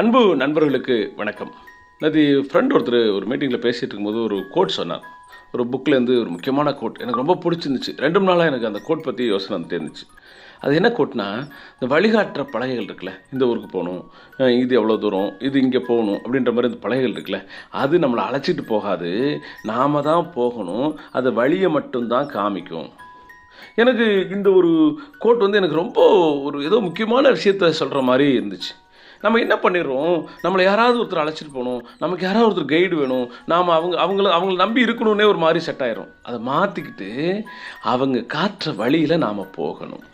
அன்பு நண்பர்களுக்கு வணக்கம். நேற்று ஃப்ரெண்ட் ஒருத்தர் ஒரு மீட்டிங்கில் பேசிகிட்டு இருக்கும்போது ஒரு கோட் சொன்னார். ஒரு புக்லேருந்து ஒரு முக்கியமான கோட் எனக்கு ரொம்ப பிடிச்சிருந்துச்சு. ரெண்டு மூணு நாளாக எனக்கு அந்த கோட் பற்றி யோசனை வந்துட்டே இருந்துச்சு. அது என்ன கோட்னா இந்த வழிகாட்டுற பலகைகள் இருக்குல்ல இந்த ஊருக்கு போகணும் இது எவ்வளோ தூரம் இது இங்கே போகணும் அப்படின்ற மாதிரி இந்த பலகைகள் இருக்குல்ல அது நம்மளை அழைச்சிட்டு போகாது. நாம் தான் போகணும் அது வழியை மட்டும்தான் காமிக்கும். எனக்கு இந்த ஒரு கோட் வந்து எனக்கு ரொம்ப ஒரு ஏதோ முக்கியமான விஷயத்த சொல்கிற மாதிரி இருந்துச்சு. நம்ம என்ன பண்ணிடுறோம்? நம்மளை யாராவது ஒருத்தர் அழைச்சிட்டு போகணும். நமக்கு யாராவது ஒருத்தர் கைடு வேணும். நாம் அவங்க அவங்கள அவங்கள நம்பி இருக்கணும்னே ஒரு மாதிரி செட் ஆயிரும். அதை மாற்றிக்கிட்டு அவங்க காட்டுற வழியில் நாம் போகணும்.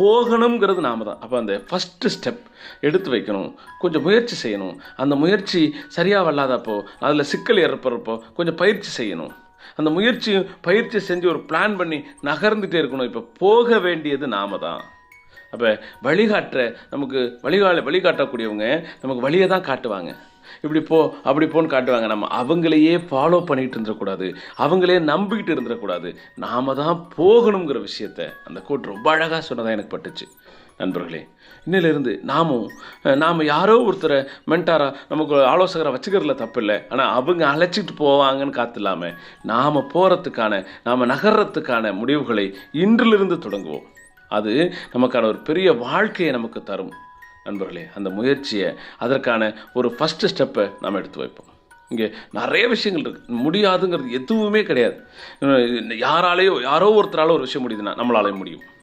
போகணுங்கிறது நாம தான். அப்போ அந்த ஃபஸ்ட்டு ஸ்டெப் எடுத்து வைக்கணும். கொஞ்சம் முயற்சி செய்யணும். அந்த முயற்சி சரியாக வல்லாதப்போ அதில் சிக்கல் ஏற்படுறப்போ கொஞ்சம் பயிற்சி செய்யணும். அந்த முயற்சி பயிற்சி செஞ்சு ஒரு பிளான் பண்ணி நகர்ந்துகிட்டே இருக்கணும். இப்போ போக வேண்டியது நாம தான். அப்போ வழிகாட்டுற நமக்கு வழிகா வழிகாட்டக்கூடியவங்க நமக்கு வழியை தான் காட்டுவாங்க. இப்படி போ அப்படி போன்னு காட்டுவாங்க. நம்ம அவங்களையே ஃபாலோ பண்ணிகிட்டு இருந்துடக்கூடாது அவங்களே நம்பிக்கிட்டு இருந்துடக்கூடாது நாம தான் போகணுங்கிற விஷயத்த அந்த கோட் ரொம்ப அழகாக சொன்னதாக எனக்கு பட்டுச்சு. நண்பர்களே இன்னிலிருந்து நாமும் நாம் யாரோ ஒருத்தரை மென்டாராக நமக்கு ஆலோசகரை வச்சுக்கிறதுல தப்பு இல்லை ஆனால் அவங்க அழைச்சிட்டு போவாங்கன்னு காத்தில்லாமல் நாம் போகிறதுக்கான நாம் நகர்றதுக்கான முடிவுகளை இன்றிலிருந்து தொடங்குவோம். அது நமக்கான ஒரு பெரிய வாழ்க்கையை நமக்கு தரும். நண்பர்களே அந்த முயற்சியை அதற்கான ஒரு ஃபஸ்ட்டு ஸ்டெப்பை நாம் எடுத்து வைப்போம். இங்கே நிறைய விஷயங்கள் இருக்குது முடியாதுங்கிறது எதுவுமே கிடையாது. யாராலேயோ யாரோ ஒருத்தரால ஒரு விஷயம் முடியுதுன்னா நம்மளாலே முடியும்.